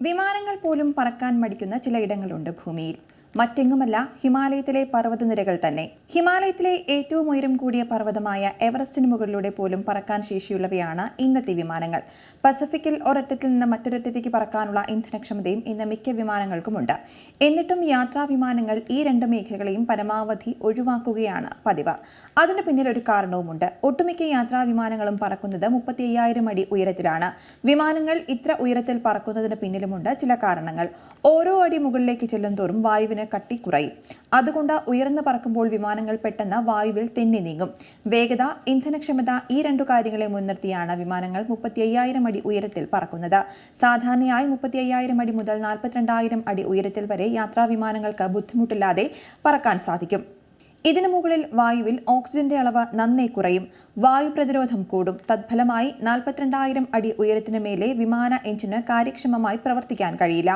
വിമാനങ്ങൾ പോലും പറക്കാൻ മടിക്കുന്ന ചില ഇടങ്ങളുണ്ട് ഭൂമിയിൽ. മറ്റെങ്ങുമല്ല ഹിമാലയത്തിലെ പർവതനിരകൾ തന്നെ. ഹിമാലയത്തിലെ ഏറ്റവും ഉയരം കൂടിയ പർവതമായ എവറസ്റ്റിന് മുകളിലൂടെ പോലും പറക്കാൻ ശേഷിയുള്ളവയാണ് ഇന്നത്തെ വിമാനങ്ങൾ. പസഫിക്കിൽ ഒരറ്റത്തിൽ നിന്ന് മറ്റൊരറ്റത്തേക്ക് പറക്കാനുള്ള ഇന്ധനക്ഷമതയും ഇന്ന് മിക്ക വിമാനങ്ങൾക്കുമുണ്ട്. എന്നിട്ടും യാത്രാ വിമാനങ്ങൾ ഈ രണ്ട് മേഖലകളെയും പരമാവധി ഒഴിവാക്കുകയാണ് പതിവ്. അതിന് പിന്നിൽ ഒരു കാരണവുമുണ്ട്. ഒട്ടുമിക്ക യാത്രാ വിമാനങ്ങളും പറക്കുന്നത് മുപ്പത്തി അയ്യായിരം അടി ഉയരത്തിലാണ്. വിമാനങ്ങൾ ഇത്ര ഉയരത്തിൽ പറക്കുന്നതിന് പിന്നിലുമുണ്ട് ചില കാരണങ്ങൾ. ഓരോ അടി മുകളിലേക്ക് ചെല്ലും തോറും വായുവിന് കട്ടി കുറയും. അതുകൊണ്ട് ഉയർന്നു പറക്കുമ്പോൾ വിമാനങ്ങൾ പെട്ടെന്ന് വായുവിൽ തെന്നി നീങ്ങും. വേഗത ഇന്ധനക്ഷമത ഈ രണ്ടു കാര്യങ്ങളെ മുൻനിർത്തിയാണ് വിമാനങ്ങൾ മുപ്പത്തി അയ്യായിരം അടി ഉയരത്തിൽ പറക്കുന്നത്. സാധാരണയായി മുപ്പത്തി അയ്യായിരം അടി മുതൽ നാൽപ്പത്തിരണ്ടായിരം അടി ഉയരത്തിൽ വരെ യാത്രാ വിമാനങ്ങൾക്ക് ബുദ്ധിമുട്ടില്ലാതെ പറക്കാൻ സാധിക്കും. ഇതിനു മുകളിൽ വായുവിൽ ഓക്സിജന്റെ അളവ് നന്നേ കുറയും. വായു പ്രതിരോധം കൂടും. തത്ഫലമായി നാൽപ്പത്തിരണ്ടായിരം അടി ഉയരത്തിനു മേലെ വിമാന എഞ്ചിന് കാര്യക്ഷമമായി പ്രവർത്തിക്കാൻ കഴിയില്ല.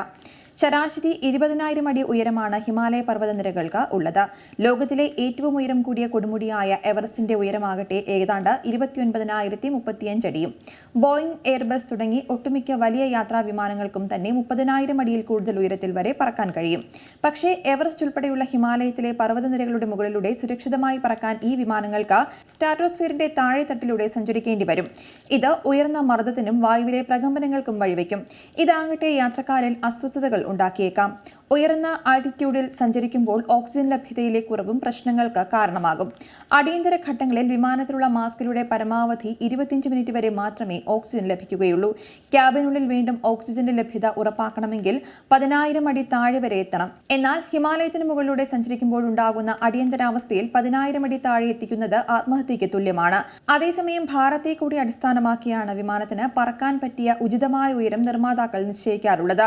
ശരാശരി ഇരുപതിനായിരം അടി ഉയരമാണ് ഹിമാലയ പർവതനിരകൾക്ക് ഉള്ളത്. ലോകത്തിലെ ഏറ്റവും ഉയരം കൂടിയ കൊടുമുടിയായ എവറസ്റ്റിന്റെ ഉയരമാകട്ടെ ഏതാണ്ട് ഇരുപത്തിയൊൻപതിനായിരത്തി മുപ്പത്തിയഞ്ച് അടിയും. ബോയിങ് എയർബസ് തുടങ്ങി ഒട്ടുമിക്ക വലിയ യാത്രാ വിമാനങ്ങൾക്കും തന്നെ മുപ്പതിനായിരം അടിയിൽ കൂടുതൽ ഉയരത്തിൽ വരെ പറക്കാൻ കഴിയും. പക്ഷേ എവറസ്റ്റ് ഉൾപ്പെടെയുള്ള ഹിമാലയത്തിലെ പർവതനിരകളുടെ മുകളിലൂടെ സുരക്ഷിതമായി പറക്കാൻ ഈ വിമാനങ്ങൾക്ക് സ്റ്റാറ്റോസ്ഫിയറിന്റെ താഴെത്തട്ടിലൂടെ സഞ്ചരിക്കേണ്ടി വരും. ഇത് ഉയർന്ന മർദ്ദത്തിനും വായുവിലെ പ്രകമ്പനങ്ങൾക്കും വഴിവെക്കും. ഇതാകട്ടെ യാത്രക്കാരിൽ അസ്വസ്ഥതകൾ ഉണ്ടാക്കിയേക്കാം. ഉയർന്ന ആൾട്ടിറ്റ്യൂഡിൽ സഞ്ചരിക്കുമ്പോൾ ഓക്സിജൻ ലഭ്യതയിലെ കുറവും പ്രശ്നങ്ങൾക്ക് കാരണമാകും. അടിയന്തര ഘട്ടങ്ങളിൽ വിമാനത്തിലുള്ള മാസ്കിലൂടെ പരമാവധി ഇരുപത്തിയഞ്ച് മിനിറ്റ് വരെ മാത്രമേ ഓക്സിജൻ ലഭിക്കുകയുള്ളൂ. ക്യാബിനുള്ളിൽ വീണ്ടും ഓക്സിജന്റെ ലഭ്യത ഉറപ്പാക്കണമെങ്കിൽ പതിനായിരം അടി താഴെ വരെ എത്തണം. എന്നാൽ ഹിമാലയത്തിന് മുകളിലൂടെ സഞ്ചരിക്കുമ്പോൾ ഉണ്ടാകുന്ന അടിയന്തരാവസ്ഥയിൽ പതിനായിരം അടി താഴെ എത്തിക്കുന്നത് ആത്മഹത്യയ്ക്ക് തുല്യമാണ്. അതേസമയം ഭാരത്തെ കൂടി അടിസ്ഥാനമാക്കിയാണ് വിമാനത്തിന് പറക്കാൻ പറ്റിയ ഉചിതമായ ഉയരം നിർമ്മാതാക്കൾ നിശ്ചയിക്കാറുള്ളത്.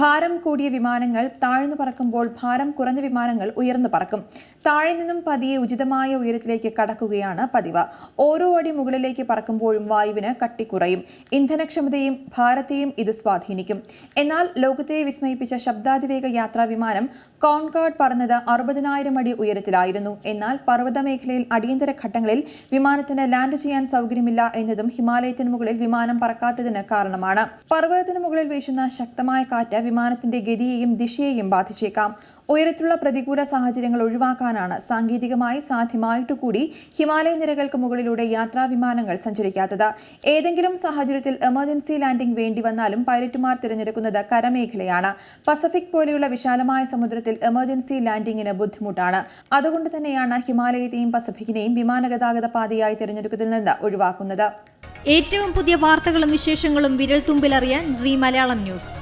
ഭാരം കൂടിയ വിമാനങ്ങൾ താഴ്ന്നു പറക്കുമ്പോൾ ഭാരം കുറഞ്ഞ വിമാനങ്ങൾ ഉയർന്നു പറക്കും. താഴെ നിന്നും പതിയെ ഉചിതമായ ഉയരത്തിലേക്ക് കടക്കുകയാണ് പതിവ്. ഓരോ അടി മുകളിലേക്ക് പറക്കുമ്പോഴും വായുവിന് കട്ടി കുറയും. ഇന്ധനക്ഷമതയും ഭാരത്തെയും ഇത് സ്വാധീനിക്കും. എന്നാൽ ലോകത്തെ വിസ്മയിപ്പിച്ച ശബ്ദാതിവേഗ യാത്രാ വിമാനം കോൺകാർഡ് പറന്നത് അറുപതിനായിരം അടി ഉയരത്തിലായിരുന്നു. എന്നാൽ പർവത മേഖലയിൽ അടിയന്തര ഘട്ടങ്ങളിൽ വിമാനത്തിന് ലാൻഡ് ചെയ്യാൻ സൗകര്യമില്ല എന്നതും ഹിമാലയത്തിന് മുകളിൽ വിമാനം പറക്കാത്തതിന് കാരണമാണ്. പർവതത്തിന് മുകളിൽ വീശുന്ന ശക്തമായ കാറ്റ് വിമാനത്തിന്റെ ഗതിയെയും ദിശയെയും ബാധിച്ചേക്കാം. ഉയരത്തിലുള്ള പ്രതികൂല സാഹചര്യങ്ങൾ ഒഴിവാക്കാനാണ് സാങ്കേതികമായി സാധ്യമായിട്ടുകൂടി ഹിമാലയ നിരകൾക്ക് മുകളിലൂടെ യാത്രാ വിമാനങ്ങൾ സഞ്ചരിക്കാത്തത്. ഏതെങ്കിലും സാഹചര്യത്തിൽ എമർജൻസി ലാൻഡിംഗ് വേണ്ടി വന്നാലും പൈലറ്റുമാർ തിരഞ്ഞെടുക്കുന്നത് കരമേഖലയാണ്. പസഫിക് പോലെയുള്ള വിശാലമായ സമുദ്രത്തിൽ എമർജൻസി ലാൻഡിംഗിന് ബുദ്ധിമുട്ടാണ്. അതുകൊണ്ട് തന്നെയാണ് ഹിമാലയത്തെയും പസഫിക്കിനെയും വിമാന ഗതാഗത പാതയായി തിരഞ്ഞെടുക്കുന്നതിൽ നിന്ന് ഒഴിവാക്കുന്നത്. ഏറ്റവും പുതിയ വാർത്തകളും വിശേഷങ്ങളും വിരൽ തുമ്പിലറിയാൻ സി മലയാളം ന്യൂസ്.